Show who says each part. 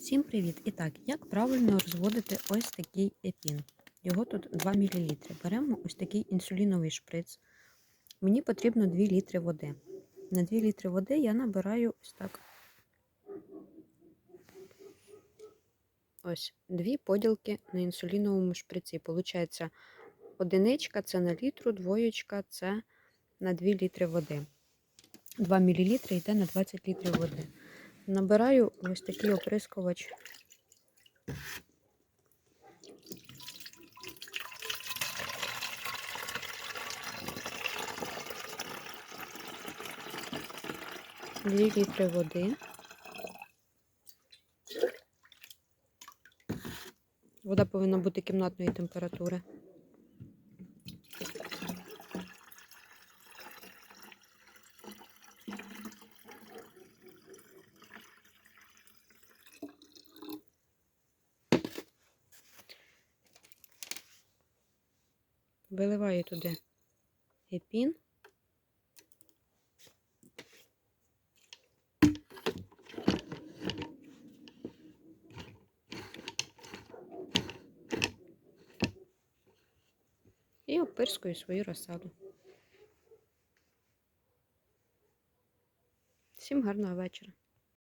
Speaker 1: Всім привіт! І так, як правильно розводити ось такий епін? Його тут 2 мл. Беремо ось такий інсуліновий шприц. Мені потрібно 2 літри води. На 2 літри води я набираю ось так. Ось дві поділки на інсуліновому шприці. Получається, одиничка це на літру, двоєчка це на 2 літри води. 2 мл йде на 20 літрів води. Набираю ось такий оприскувач. Дві літри води. Вода повинна бути кімнатної температури. Виливаю туди епін. І опирскую свою розсаду. Всім гарного вечора.